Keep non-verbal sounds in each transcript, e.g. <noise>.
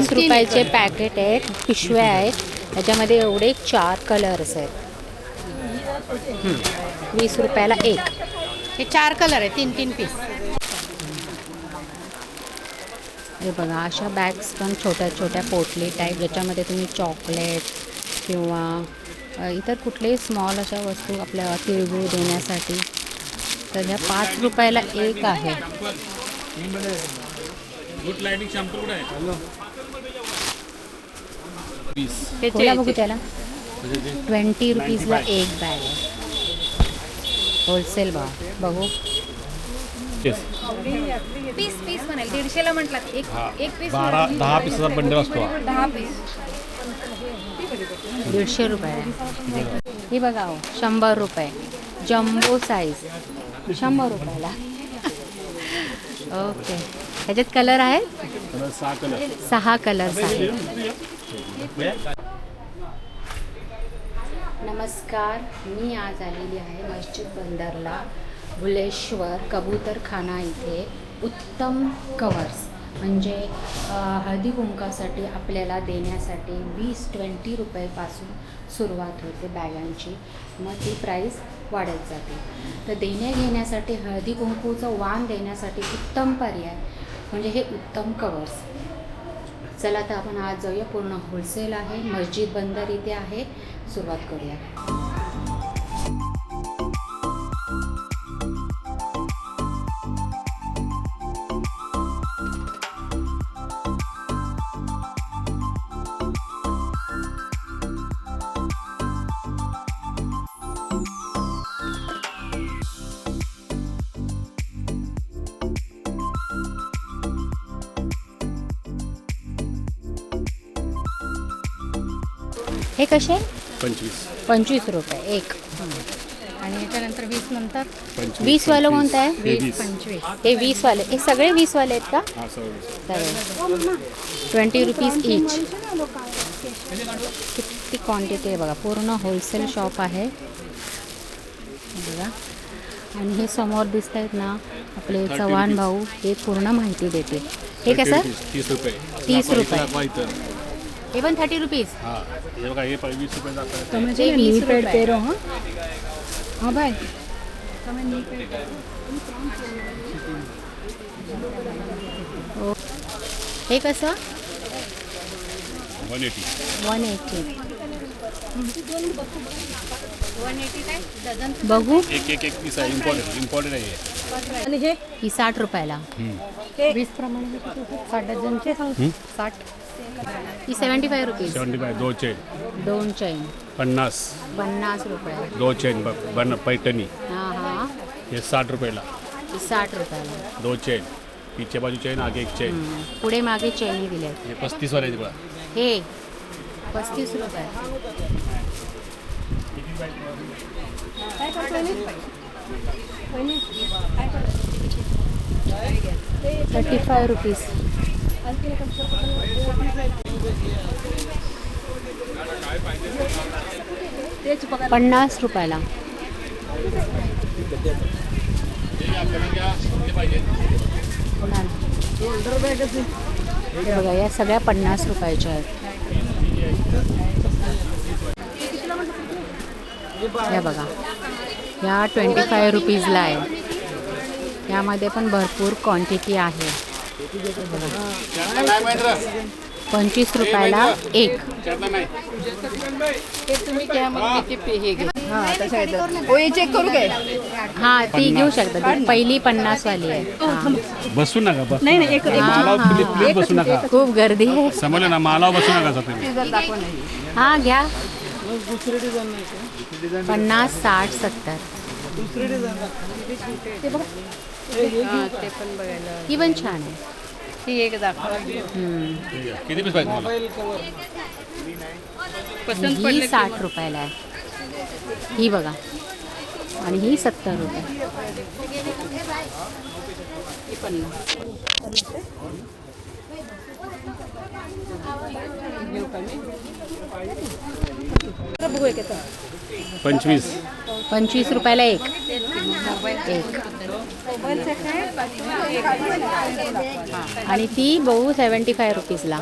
वीस रुपयाचे पॅकेट आहेत पिशव्या आहेत. त्याच्यामध्ये एवढे चार कलर्स आहेत. हं, वीस रुपयाला एक. हे चार कलर आहे तीन तीन पीस हे बघा अशा बॅग्स पण छोट्या छोट्या पोटली टाईप ज्याच्यामध्ये तुम्ही चॉकलेट किंवा इतर कुठलेही स्मॉल अशा वस्तू आपल्या तिळगुळ देण्यासाठी. तर ह्या पाच रुपयाला एक आहे. गुड लाइटिंग शॅम्पू कुठे आहे? वीस खोला बघू त्याला. ट्वेंटी रुपीजला एक बॅग आहे. होलसेल भाव. बघू. पीस पीस म्हणाल. दीडशेला म्हटलात. एक एक पीस बारा दहा पिसाचा बंडल असतो हा. दहा पीस. दीडशे रुपये आहे. ही बघा हो शंभर रुपये. जम्बो साईज शंभर रुपयाला. ओके ह्याच्यात कलर आहेत तर सहा कलर सहा कलर्स आहेत नमस्कार मी आज आलेली आहे मस्जिद बंदरला भुलेश्वर कबूतरखाना इथे. उत्तम कवर्स म्हणजे हळदी कुंकासाठी आपल्याला देण्यासाठी वीस ट्वेंटी रुपयेपासून सुरुवात होते बॅगांची. मग ती प्राईस वाढत जाते. तर देण्या घेण्यासाठी हळदी कुंकूचं वाण देण्यासाठी उत्तम पर्याय म्हणजे हे उत्तम कवर्स चला तर आपण आज जाऊया पूर्ण होलसेल आहे मस्जिद बंदर इथे आहे. सुरुवात करूया. हे कसे? पंचवीस. पंचवीस रुपये एक. आणि याच्यानंतर वीस नंतर? पंचवीस वीसवालं कोणतं आहे? हे वीस. पंचवीस. हे वीसवाले. हे सगळे वीसवाले आहेत का? हा सगळं वीस. सगळे ट्वेंटी रुपीज ईच किती क्वांटिटी आहे बघा. पूर्ण होलसेल शॉप आहे. हे बघा. आणि हे समोर दिसत आहेत ना आपले चव्हाण. भाऊ हे पूर्ण माहिती देते हे कसं? तीस रुपये. तीस रुपये. हे पण थर्टी रुपीज हा हे बघा हे पण वीस रुपये जातात. हे वीस रुपये. हाँ भाई। कसं? One eighty one eighty one eighty काय? डझन? बघू. एक एक एक पीस आहे इम्पॉर्टंट इम्पॉर्टंट आहे. हे. आणि हे? ही साठ रुपयाला. वीस प्रमाणे साठ डझनचे? साठ. ही seventy five rupees. Seventy five दो चेन दोन चैन पन्नास. पन्नास रुपये. दो चेन ब- बन पैठणी. हां हां. हे साठ रुपयाला. ही साठ रुपयाला. दो चेन पीछे बाजू चेन आगे एक चेन हम्म. पुढे मागे चैनी दिल्या हे पस्तीस वाले बघा. हे पस्तीस रुपये. Thirty five rupees. पन्नास रुपयाला. बघा या सगळ्या पन्नास रुपयाच्या आहेत. या बघा या ट्वेंटी फाय रुपीजला आहे. यामध्ये पण भरपूर क्वांटिटी आहे. पंचवीस रुपयाला एक. चेक करू काय? हां ती घेऊ शकता. ती पहिली पन्नासवाली आहे. हां. बसू नका बस. नाही नाही एक मालावर प्लीज प्लीज बसू नका खूप गर्दी. आहे समजलं ना मालावर बसू नका हां घ्या. पन्नास साठ सत्तर. ते पण बघायला. ही पण छान आहे. ही एक दाखवा हम्म. किती पीस पाहिजे तुम्हाला? पसंत ही पडलं साठ रुपयाला आहे. ही बघा. आणि ही सत्तर रुपये. की येतं पंचवीस. पंचवीस रुपयाला एक. एक. आणि ती बघू सेवन्टी फाय रुपीजला.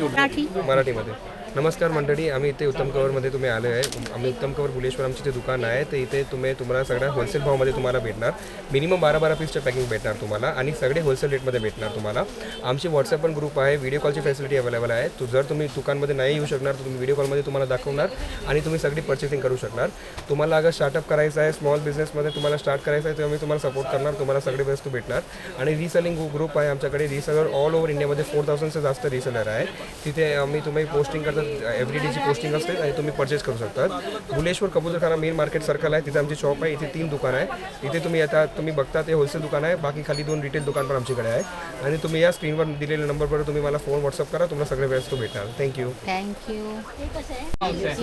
मराठी. मराठीमध्ये. नमस्कार मंडळी आम्ही इथे उत्तम कवरमध्ये तुम्ही आलो आहे. आम्ही उत्तम कवर बुलेश्वर आमचे जे दुकान आहे ते इथे तुम्ही तुम्हाला सगळ्या होलसेल भावमध्ये तुम्हाला भेटणार. मिनिमम बारा बारा पीसच्या पॅकिंग भेटणार तुम्हाला आणि सगळे होलसेल रेटमध्ये भेटणार तुम्हाला. आमची व्हॉट्सअप पण ग्रुप आहे व्हिडिओ कॉलची फॅसिलिटी अवेलेबल आहे. तो जर तुम्ही दुकानमध्ये नाही येऊ शकणार तर तुम्ही व्हिडिओ कॉलमध्ये तुम्हाला दाखवणार आणि तुम्ही सगळी पर्चेसिंग करू शकणार. तुम्हाला अगर स्टार्टअप करायचं आहे स्मॉल बिझनेसमध्ये तुम्हाला स्टार्ट करायचं आहे तर आम्ही तुम्हाला सपोर्ट करणार तुम्हाला सगळे वस्तू भेटणार. आणि रिसेलिंग ग्रुप आहे आमच्याकडे. रिसेलर ऑल ओव्हर इंडियामध्ये फोर थाउजंडचं जास्त रिसेलर आहे. तिथे आम्ही तुम्ही पोस्टिंग करतो एव्हरी डेची पोस्टिंग असते आणि तुम्ही परचेस करू शकतात Bhuleshwar Kabutarkhana main market circle आहे. तिथे आमची शॉप आहे. इथे तीन दुकान आहे. इथे तुम्ही आता तुम्ही बघता ते होलसेल दुकान आहे. बाकी खाली दोन रिटेल दुकान पण आमच्याकडे आहे. आणि तुम्ही या स्क्रीनवर दिलेल्या नंबरवर तुम्ही मला फोन व्हॉट्सअप करा. तुम्हाला सगळे वस्तू भेटणार. थँक्यू थँक्यू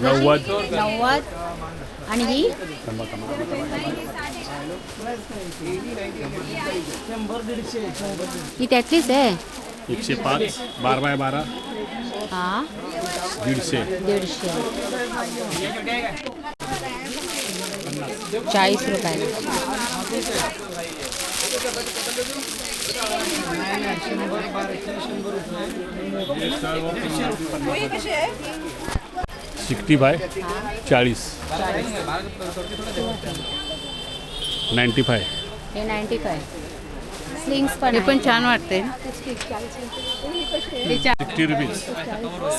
नव्वद. नव्वद. आणि ही? ही त्यातलीच आहे. एकशे पाच बारा बाय बारा हा। दीडशे दीडशे चाळीस रुपये सिक्स्टी बाय चाळीस नाईन्टी फाय हे नाईन्टी फाय स्लिंग्स पण हे पण छान वाटते. सिक्स्टी रुपीज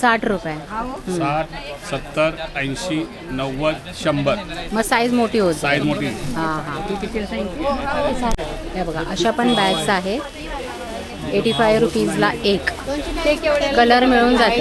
साठ रुपये. साठ सत्तर ऐंशी नव्वद शंभर. मग साईज मोठी होते साईज मोठी. हां हां. हे बघा अशा पण बॅग्स आहेत. एटी फाय रुपीजला एक. कलर मिळून जाते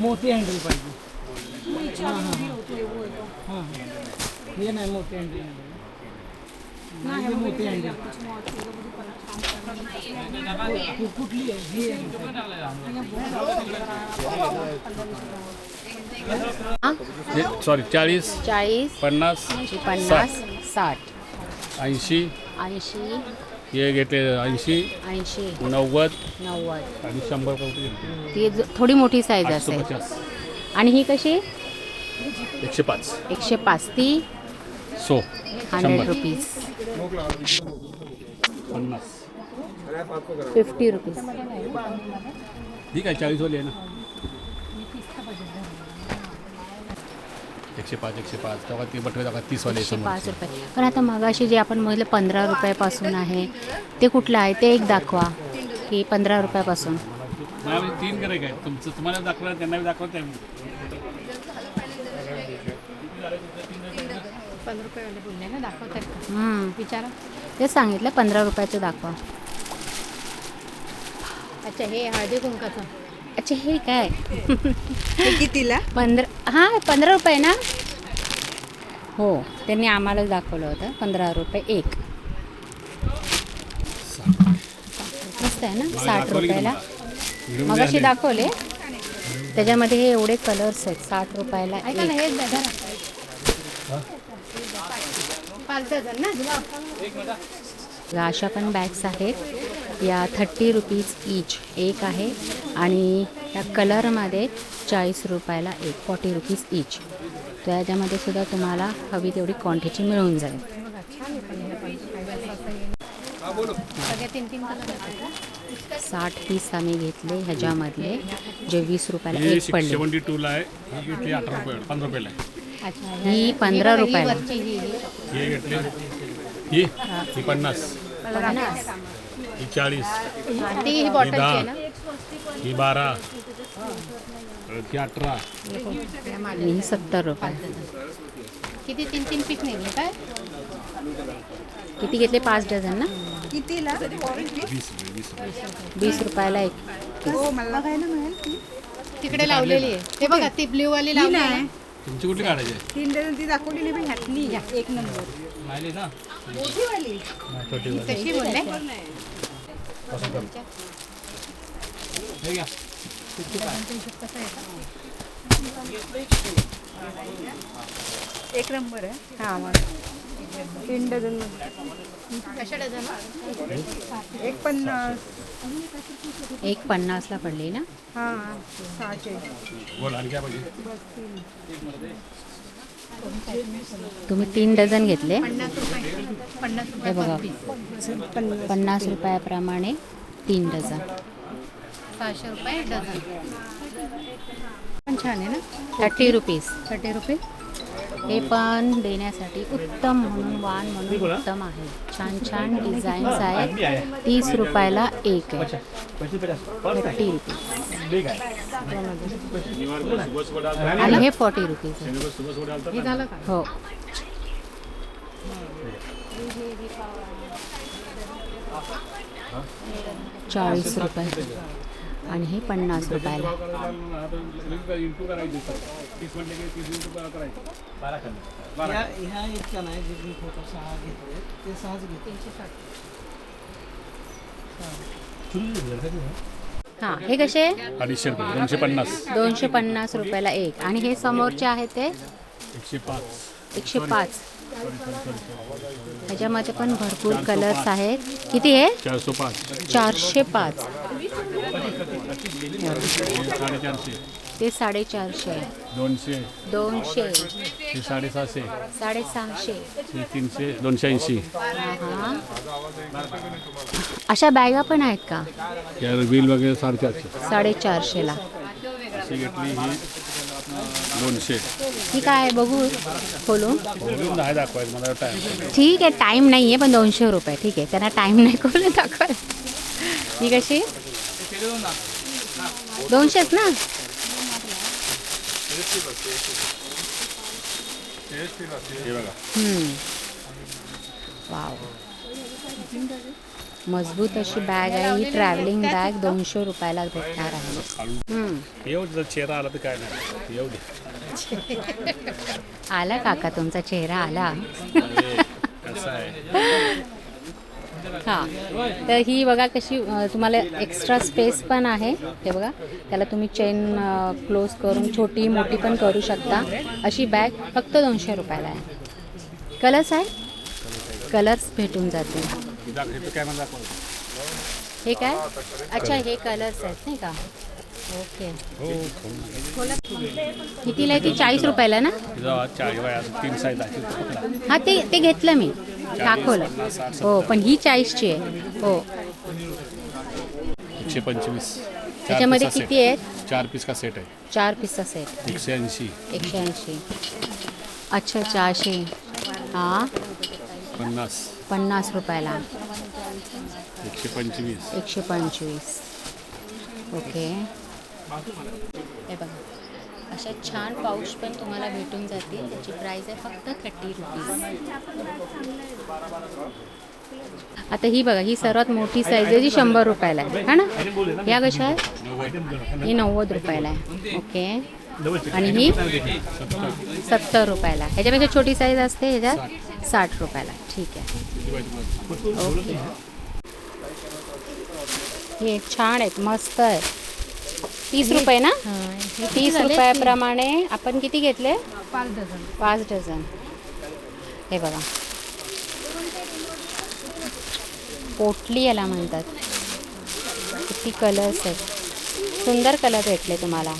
मोठी हँडल पाहिजे. हां हां. नाही मोठी हँडल हे कुठली ही. हां सॉरी चाळीस चाळीस पन्नास पन्नास साठ. ऐंशी. ऐंशी. हे घेतले ऐंशी ऐंशी. नव्वद नव्वद. आणि शंभर रुपये घेतले. ती ज- थोडी मोठी साईज आठशे असेल. पचास. आणि ही कशी? एकशे पाच. एकशे पाच. ती? सो हंड्रेड शंभर. रुपीज पन्नास. फिफ्टी रुपीज ठीक आहे चाळीसवाली आहे ना? एकशे पाच एकशे पाच. तेव्हा ते बटवे दाखवा तीसवाले एकशे पाच रुपये. पण आता मगाशी जे आपण म्हटलं पंधरा रुपयापासून आहे ते कुठलं आहे ते एक दाखवा की पंधरा रुपयापासून. तीन गिरायक आहेत. तुमचं तुम्हाला दाखवणार त्यांना बी दाखवत आहे हम्म. तेच सांगितलं पंधरा रुपयाचं दाखवा. अच्छा हे हळदी कुंकाचं अच्छा हे काय? हे कितीला? पंधरा हां पंधरा रुपये ना? हो त्यांनी आम्हालाच दाखवलं होतं पंधरा रुपये एक. मस्त आहे ना साठ रुपयाला? व्हिडिओ मगाशी दाखवले त्याच्यामध्ये हे एवढे कलर्स आहेत साठ रुपयाला ऐका ना एक. हेच द्या पाच डझन ना? अशा पण बॅग्स आहेत. या थर्टी रुपीज ईच एक आहे. आणि या कलरमध्ये चाळीस रुपयाला एक फॉर्टी रुपीज ईच त्याच्यामध्ये सुद्धा तुम्हाला हवी तेवढी क्वांटिटी मिळून जाईल. सगळे तीन तीन कलर साठ पीस आम्ही घेतले ह्याच्यामधले. जे वीस रुपयाला हे एक पडले. ही पंधरा रुपयाला ही ही ही. हे ही ही? पन्नास. ही चाळीस ती ही बॉटलची दहा. आहे ना? बारा. ही अठरा. आणि ही सत्तर रुपये. किती? तीन तीन पीस निघले काय? किती घेतले? पाच डझन ना? कितीला? वीस रुपये वीस रुपये. वीस रुपयाला एक. हो मला बघायला मिळेल तिकडे लावलेली आहे. ते बघा ती ब्ल्यू वाली लावली आहे. तुमची कुठली काढायची आहे? तीन डझन ती दाखवली नाही पण ह्यातली. एक नंबर. राहिली ना मोठी वाली तशी बोलले? हे घ्या एक नंबर आहे. हा मग. तीन डझन कशा डझन? एक पन्नास. एक पन्नासला पडली ना? हा सहाशे. बोल काय पाहिजे तुम्ही तीन डझन घेतले. हे बघा. पन्नास रुपयाप्रमाणे तीन डझन. सहाशे रुपये डझन. पण छान आहे ना थर्टी रुपीज. थर्टी रुपये हे पण देण्यासाठी उत्तम म्हणून वाण म्हणून उत्तम आहे. छान छान डिझाईन्स आहेत. तीस रुपयाला एक आहे. रुपीज. आणि हे फॉर्टी रुपीज आहे. हे हो. चाळीस रुपये. आणि हे पन्नास रुपयाला. हां हे कसे? अडीचशे रुपये दोनशे पन्नास. दोनशे पन्नास रुपयाला एक. आणि हे समोरचे आहे ते? एकशे पाच. एकशे पाच. ह्याच्यामध्ये पण भरपूर कलर्स आहेत. किती आहे चारशे पाच. चारशे पाच. साडेचारशे. ते साडेचारशे. दोनशे. दोनशे. हे साडेसहाशे. साडेसहाशे. तीनशे दोनशे ऐंशी. हा. अशा बॅगा पण आहेत का? या बिल वगैरे साडेचारशे. साडेचारशेला. अशी घेतली ही दोनशे. ही काय आहे? बघू. खोलून. बोलून नाही दाखवायचं मला टाईम ठीक आहे टाईम नाही आहे पण दोनशे रुपये. ठीक आहे त्यांना टाईम नाही खोलून दाखवायला ही कशी? दोनशेच ना. वाव. मजबूत अशी बॅग आहे. ही ट्रॅव्हलिंग बॅग दोनशे रुपयाला भेटणार आहे. येऊ जर चेहरा आला तर काय नाही. येऊ दे आला काका तुमचा चेहरा आला. हां. तर ही बघा कशी तुम्हाला एक्स्ट्रा स्पेस पण आहे. हे बघा त्याला तुम्ही चेन क्लोज करून छोटी मोठी पण करू शकता. अशी बॅग फक्त दोनशे रुपयाला आहे. कलर्स आहे? कलर्स भेटून जातील. हे काय? हे अच्छा हे कलर्स आहेत नाही का? ओके कितीला आहे ती? चाळीस रुपयाला ना. हां ते ते घेतलं मी. दाखवलं. हो पण ही चाळीसची आहे. हो. एकशे पंचवीस. चार त्याच्यामध्ये किती आहेत? चार पीस का सेट आहे. चार पीसचा सेट एकशे ऐंशी. एकशे ऐंशी. अच्छा चारशे. हाँ. पन्नास. पन्नास रुपयाला. एकशे पंचवीस. एकशे पंचवीस. ओके. हे बघा. अशा छान पाऊच पण तुम्हाला भेटून जातील. त्याची प्राईस आहे फक्त थर्टी रुपीज आता ही बघा ही सर्वात मोठी साईज आहे जी शंभर रुपयाला आहे. हा ना? या कशा आहे ही नव्वद रुपयाला आहे. ओके आणि ही सत्तर रुपयाला ह्याच्यापेक्षा छोटी साईज असते ह्याच्यात साठ रुपयाला ठीक आहे. ओके हे छान आहेत मस्त आहे तीस रुपये ना? तीस रुपयाप्रमाणे आपण किती घेतले? पाच डझन. पाच डझन. हे बघा. पोटली याला म्हणतात. किती कलर्स आहेत. सुंदर कलर भेटले तुम्हाला.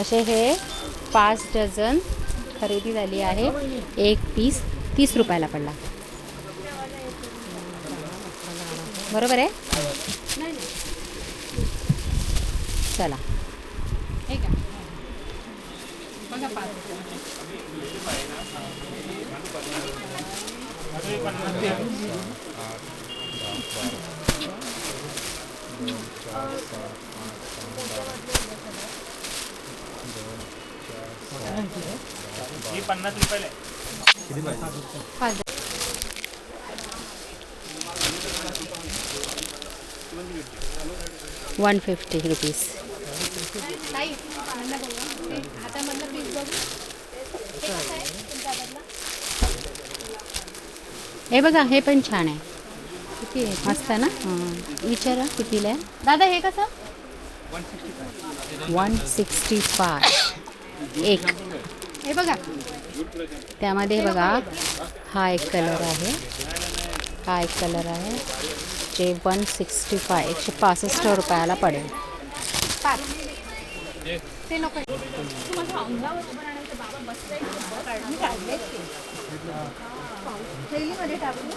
असे हे पाच डझन खरेदी झाली आहे. एक पीस तीस रुपयाला पडला. बरोबर आहे? चला. बघा पाच पाच वन फिफ्टी रुपीज ताई मधलं बघू ते हातामधलं पीस बघू ते कसं आहे तुमच्या हातातलं? हे बघा हे पण छान आहे. किती आहे? मस्त ना? हां. विचारा कितीला आहे. दादा हे कसं? One sixty five. एक. हे बघा. त्यामध्ये बघा हा एक कलर आहे. हा एक कलर आहे. जे वन सिक्स्टी फाय एकशे पासष्ट रुपयाला पडेल. ते नको थैलीमध्ये टाकू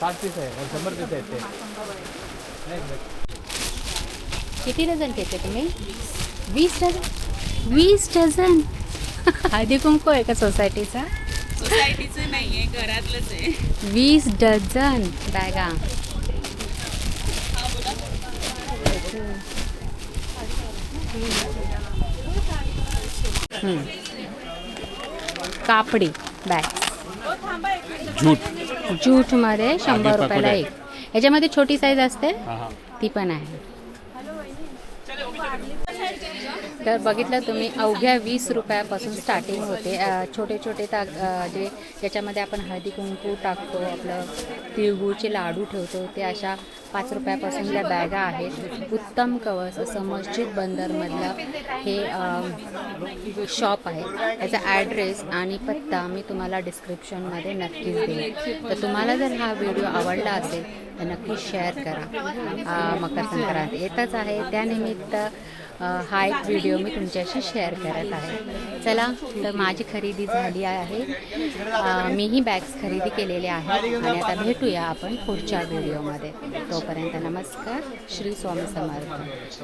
पाच पीस आहे शंभर पीस आहेत ते किती डझन घेते तुम्ही? वीस डझन? वीस डझन? <laughs> हळदी कुंकू आहे का सोसायटीचा? सोसायटीचं नाही आहे घरातलंच आहे. वीस डझन. बॅगा. कापडी. बॅग. झूट जूटमध्ये शंभर रुपयाला. एक. याच्यामध्ये छोटी साईज असते. ती पण आहे. तर बघितलं तुम्ही अवघ्या वीस रुपयापासून स्टार्टिंग होते. छोटे छोटे ताग जे ज्याच्यामध्ये आपण हळदी कुंकू टाकतो आपलं तिळगुळचे लाडू ठेवतो ते अशा पाच रुपयापासून ज्या बॅगा आहेत उत्तम कवच असं मस्जिद बंदरमधलं हे शॉप आहे. त्याचा ॲड्रेस आणि पत्ता मी तुम्हाला डिस्क्रिप्शनमध्ये नक्कीच देईन. तर तुम्हाला जर हा व्हिडिओ आवडला असेल तर नक्की शेअर करा. मकर संक्रांत येतच आहे. त्यानिमित्त हा एक व्हिडिओ मी तुमच्याशी शेअर करत आहे. चला तर माझी खरेदी झाली आहे. मीही बॅग्स खरेदी केलेले आहेत आणि आता भेटूया आपण पुढच्या व्हिडिओमध्ये तोपर्यंत नमस्कार श्री स्वामी समर्थ.